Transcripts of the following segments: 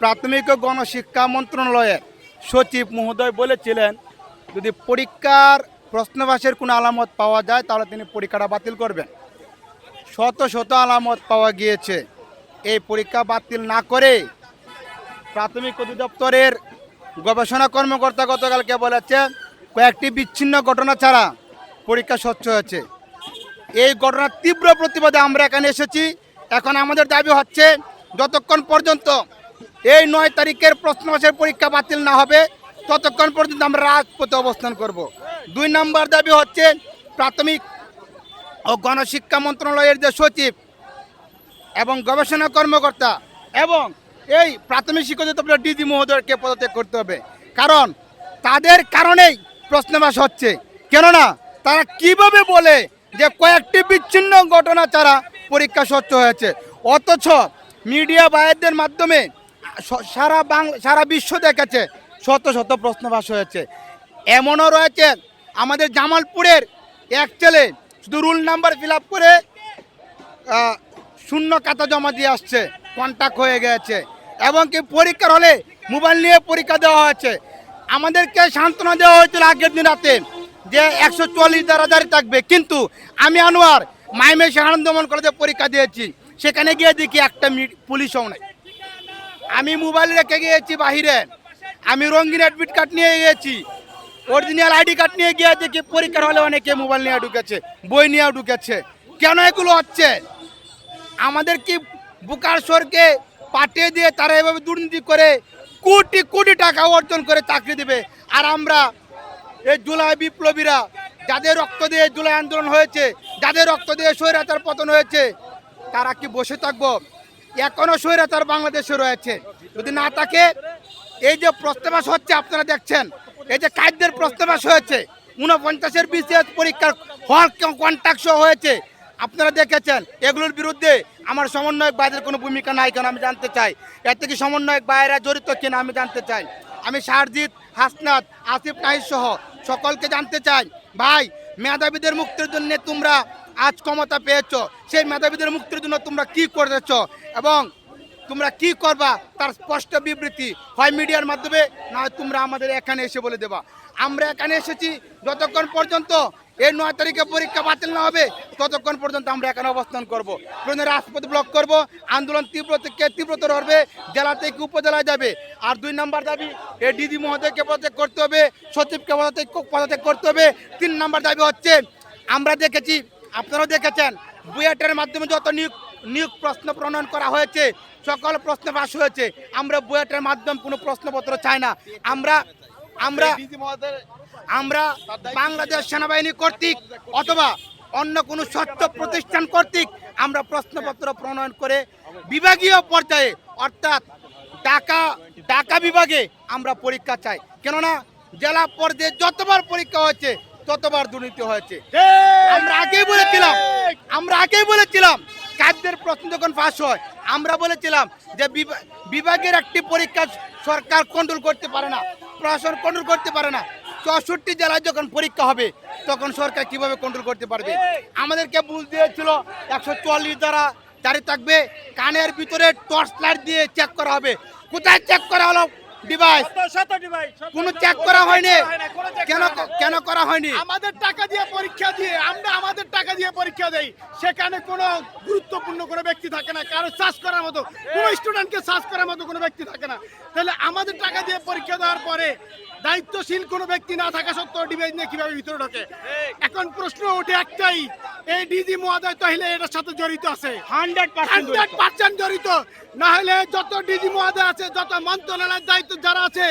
প্রাথমিক ও গণশিক্ষা মন্ত্রণালয়ের সচিব মহোদয় বলেছিলেন, যদি পরীক্ষার প্রশ্নবাসের কোনো আলামত পাওয়া যায়, তাহলে তিনি পরীক্ষাটা বাতিল করবেন। শত শত আলামত পাওয়া গিয়েছে। এই পরীক্ষা বাতিল না করে প্রাথমিক অধিদপ্তরের গবেষণা কর্মকর্তা গতকালকে বলেছে কয়েকটি বিচ্ছিন্ন ঘটনা ছাড়া পরীক্ষা স্বচ্ছ হয়েছে। এই ঘটনার তীব্র প্রতিবাদে আমরা এখানে এসেছি। এখন আমাদের দাবি হচ্ছে, যতক্ষণ পর্যন্ত এই নয় তারিখের প্রশ্নবাসের পরীক্ষা বাতিল না হবে, ততক্ষণ পর্যন্ত আমরা রাজপথে অবস্থান করব। দুই নম্বর দাবি হচ্ছে প্রাথমিক ও গণশিক্ষা মন্ত্রণালয়ের যে সচিব এবং গবেষণা কর্মকর্তা এবং এই প্রাথমিক শিক্ষা অধিদপ্তরের ডিজি মহোদয়কে পদত্যাগ করতে হবে। কারণ তাদের কারণেই প্রশ্নবাস হচ্ছে। কেননা তারা কীভাবে বলে যে কয়েকটি বিচ্ছিন্ন ঘটনা ছাড়া পরীক্ষা স্বচ্ছ হয়েছে? অথচ মিডিয়া বায়েরদের মাধ্যমে সারা বাংলা সারা বিশ্ব দেখেছে, শত শত প্রশ্নবাস হয়েছে। এমনও রয়েছে, আমাদের জামালপুরের এক ছেলে শুধু রুল নাম্বার ফিল করে শূন্য কাতা জমা দিয়ে আসছে কন্ট্যাক্ট হয়ে গেছে। এবং কি পরীক্ষার হলে মোবাইল নিয়ে পরীক্ষা দেওয়া হয়েছে। আমাদেরকে সান্ত্বনা দেওয়া হয়েছিল আগের দিন রাতে যে একশো চল্লিশ দ্বারা থাকবে। কিন্তু আমি, আনোয়ার মাইমেশে আনন্দমন কলেজে পরীক্ষা দিয়েছি। সেখানে গিয়ে দেখি একটা পুলিশও নাই। আমি মোবাইল রেখে গিয়েছি বাহিরে। আমি রঙিন অ্যাডমিট কার্ড নিয়ে গিয়েছি। অরিজিনাল আইডি কার্ড নিয়ে গিয়ে দেখি, পরীক্ষার হলে অনেকে মোবাইল নিয়ে ঢুকেছে, বই নিয়ে ঢুকেছে। কেন এগুলো হচ্ছে? আমাদের কি বুকার সরকে পাঠিয়ে দিয়ে তারা এভাবে দুর্নীতি করে কোটি কোটি টাকা অর্জন করে চাকরি দেবে? আর আমরা এই জুলাই বিপ্লবীরা, যাদের রক্ত দিয়ে জুলাই আন্দোলন হয়েছে, যাদের রক্ত দিয়ে স্বৈরাচার পতন হয়েছে, তারা কি বসে থাকব? এখনও স্বৈরাচার বাংলাদেশে রয়েছে। যদি না থাকে, এই যে প্রস্তাবাস হচ্ছে, আপনারা দেখছেন, এই যে কায়দের প্রস্তাবাস হয়েছে উনপঞ্চাশের বিসিএস পরীক্ষার হল কন্ট্যাক্ট হয়েছে। আপনারা দেখেছেন, এগুলোর বিরুদ্ধে আমার সমন্বয়ক বাইরের কোনো ভূমিকা নাই কেন আমি জানতে চাই। এর থেকে সমন্বয়ক বাইরা জড়িত কিনা আমি জানতে চাই। আমি শারজিৎ হাসনাত, আসিফ নাহিদ সহ সকলকে জানতে চাই, ভাই, মেধাবীদের মুক্তির জন্য তোমরা আজ ক্ষমতা পেয়েছ, সেই মেধাবীদের মুক্তির জন্য তোমরা কি করেছ এবং তোমরা কি করবা তার স্পষ্ট বিবৃতি হয় মিডিয়ার মাধ্যমে, না তোমরা আমাদের এখানে এসে বলে দেবা। আমরা এখানে এসেছি, যতক্ষণ পর্যন্ত এই নয় তারিখে পরীক্ষা বাতিল না হবে, ততক্ষণ পর্যন্ত আমরা এখানে অবস্থান করব। প্রয়োজনে রাজপথ ব্লক করব, আন্দোলন তীব্র থেকে তীব্রতর হবে, জেলা থেকে উপজেলায় যাবে। আর দুই নম্বর দাবি, এই ডিডি মহোদয়কে পদত্যাগ করতে হবে, সচিবকে পদত্যাগ পদত্যাগ করতে হবে। তিন নম্বর দাবি হচ্ছে, আমরা দেখেছি আপনারাও দেখেছেন, বুয়েটের মাধ্যমে যত নিয়োগ নিয়োগ প্রশ্ন প্রণয়ন করা হয়েছে, সকল প্রশ্ন পাস হয়েছে, আমরা বুয়েটের মাধ্যমে কোনো প্রশ্নপত্র চাই না। আমরা আমরা আমরা বাংলাদেশ সেনাবাহিনী কর্তৃক অথবা অন্য কোনো স্বচ্ছ প্রতিষ্ঠান কর্তৃক আমরা প্রশ্নপত্র প্রণয়ন করে বিভাগীয় পর্যায়ে, অর্থাৎ ঢাকা ঢাকা বিভাগে আমরা পরীক্ষা চাই। কেননা জেলা পর্যায়ে যতবার পরীক্ষা হয়েছে ততবার দুর্নীতি হয়েছে। আমরা আগেই বলেছিলাম আমরা আগেই বলেছিলাম কাজদের প্রশ্ন যখন পাস হয় আমরা বলেছিলাম যে বিভা- বিভাগের একটি পরীক্ষা সরকার কন্ট্রোল করতে পারে না প্রশাসন কন্ট্রোল করতে পারে না। চৌষট্টি জেলায় যখন পরীক্ষা হবে তখন সরকার কীভাবে কন্ট্রোল করতে পারবে? আমাদেরকে বুঝ দিয়েছিল একশো চুয়াল্লিশ দ্বারা দাঁড়িয়ে থাকবে কানের ভিতরে টর্চ লাইট দিয়ে চেক করা হবে। কোথায় চেক করা হলো? ডিভাইস কোনো চেক করা হয়নি। কেন কেন করা হয়নি। আমাদের টাকা দিয়ে পরীক্ষা দিয়ে আমরা আমাদের টাকা দিয়ে পরীক্ষা দেই। সেখানে কোনো গুরুত্বপূর্ণ কোনো ব্যক্তি থাকে না। কারও সার্চ করার মতো কোনো স্টুডেন্টকে সার্চ করার মতো কোনো ব্যক্তি থাকে না। তাহলে আমাদের টাকা দিয়ে পরীক্ষা দেওয়ার পরে দায়িত্বশীল কোনো ব্যক্তি না থাকা সত্ত্বেও ডিভাইস নিয়ে কীভাবে ভিতরে ঢোকে? এখন প্রশ্ন ওঠে একটাই এই ডিজি মহোদয় তাহলে এটার সাথে জড়িত আছে। হান্ড্রেড হান্ড্রেড পার্সেন্ট জড়িত। না হলে যত ডিজি মহোদয় আছে যত মন্ত্রণালয়ের দায়িত্ব যারা আছে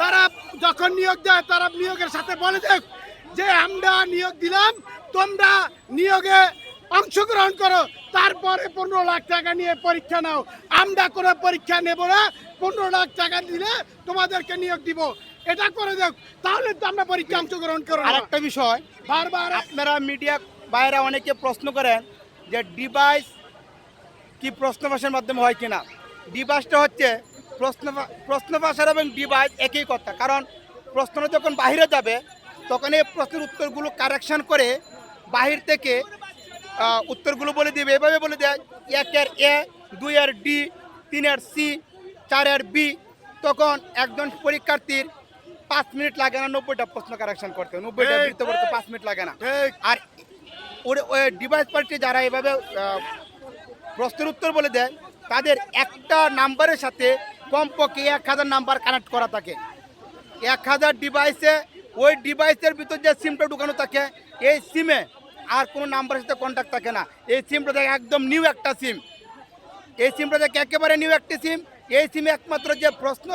তারা যখন নিয়োগ দেয় তারা নিয়োগের সাথে বলে দেখ যে আমরা নিয়োগ দিলাম তোমরা নিয়োগে অংশগ্রহণ করো তারপরে পনেরো লাখ টাকা নিয়ে পরীক্ষা নাও। আমরা কোনো পরীক্ষা নেব না পনেরো লাখ টাকা দিলে তোমাদেরকে নিয়োগ দিব। এটা করে দেখ তাহলে তো আমরা পরীক্ষা অংশগ্রহণ করো আর একটা বিষয় বারবার আপনারা মিডিয়া বাইরে অনেকে প্রশ্ন করেন যে ডিভাইস কি প্রশ্ন মাধ্যমে হয় কিনা? ডিভাইসটা হচ্ছে প্রশ্ন প্রশ্ন এবং ডিভাইস একই কথা। কারণ প্রশ্নটা যখন বাইরে যাবে তখন এই প্রশ্নের উত্তরগুলো কারেকশন করে বাহির থেকে উত্তরগুলো বলে দিবে। এভাবে বলে দেয় একের এ দুই এর ডি তিন তিনের সি চার চারের বি। তখন একজন পরীক্ষার্থীর পাঁচ মিনিট লাগে না নব্বইটা প্রশ্ন কারেকশন করতে। নব্বইটা বৃত্ত করতে পাঁচ মিনিট লাগে না। আর ওর- ডিভাইস পার্টি যারা এভাবে প্রশ্নের উত্তর বলে দেয়, তাদের একটা নাম্বারের সাথে কমপক্ষে এক হাজার নাম্বার কানেক্ট করা থাকে। এক হাজার ডিভাইসে ওই ডিভাইসের ভিতর যে সিমটা ঢুকানো থাকে, এই সিমে আর কোনো নাম্বারের সাথে কন্ট্যাক্ট থাকে না। এই সিমটা থাকে একদম নিউ একটা সিম এই সিমটা থেকে একেবারে নিউ একটি সিম এই সিমে একমাত্র যে প্রশ্ন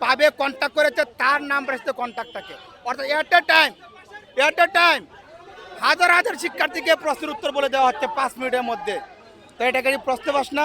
পাবে কন্ট্যাক্ট করেছে, তার নাম্বারের সাথে কন্ট্যাক্ট থাকে। অর্থাৎ এট এ টাইম এট এ টাইম হাজার হাজার শিক্ষার্থীকে প্রশ্নের উত্তর বলে দেওয়া হচ্ছে পাঁচ মিনিটের মধ্যে। তো এটাকে কি প্রশ্নবাস না?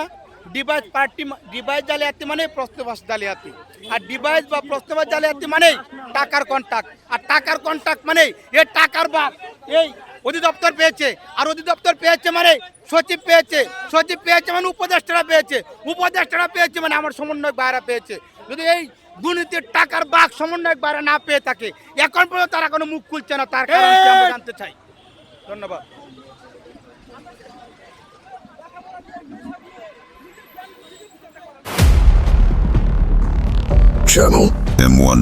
ডিভাইস পার্টি ডিভাইস জালিয়াতি মানে প্রশ্নবাস জালিয়াতি। আর ডিভাইস বা প্রশ্নবাস জালিয়াতি মানেই টাকার কন্ট্যাক্ট আর টাকার কন্ট্যাক্ট মানে এ টাকার বাপ। এই অধিদপ্তর পেয়েছে। আর অধিদপ্তর পেয়েছে মানে সচিব পেয়েছে। সচিব পেয়েছে মানে উপদেষ্টারা পেয়েছে। উপদেষ্টারা পেয়েছে মানে আমার সমন্বয়ক বাইরা পেয়েছে। যদি এই দুর্নীতির টাকার বাঘ সমন্বয়ক বাইরা না পেয়ে থাকে এখন পর্যন্ত তারা কোনো মুখ খুলছে না। তার কারণ জানতে চাই। ধন্যবাদ Channel M1